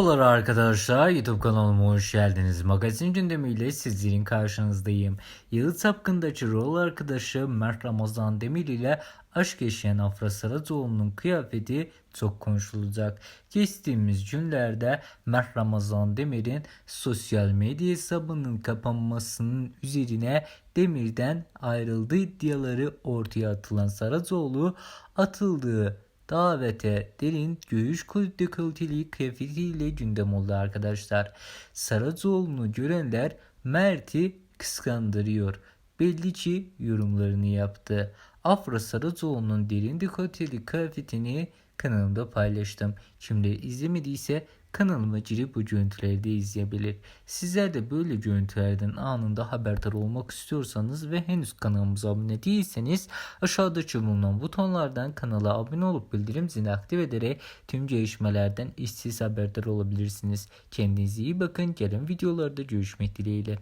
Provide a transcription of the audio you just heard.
Merhabalar arkadaşlar YouTube kanalıma hoş geldiniz. Magazin gündemiyle sizlerin karşınızdayım. Yıldız Sapkın'daki rol arkadaşı Mert Ramazan Demir ile aşk yaşayan Afra Saracoğlu'nun kıyafeti çok konuşulacak. Geçtiğimiz günlerde Mert Ramazan Demir'in sosyal medya hesabının kapanmasının üzerine Demir'den ayrıldığı iddiaları ortaya atılan Saracoğlu atıldığı davete derin göğüş dekolteli kıyafetiyle gündem oldu arkadaşlar. Saracoğlu'nu görenler Mert'i kıskandırıyor. Belli ki yorumlarını yaptı. Afra Saracoğlu'nun derin dekolteli kıyafetini kanalımda paylaştım. Şimdi izlemediyse kanalıma girip bu görüntüleri de izleyebilir. Sizler de böyle görüntülerden anında haberdar olmak istiyorsanız ve henüz kanalımıza abone değilseniz aşağıdaki bulunan butonlardan kanala abone olup bildirim zilini aktif ederek tüm gelişmelerden işsiz haberdar olabilirsiniz. Kendinize iyi bakın. Gelen videolarda görüşmek dileğiyle.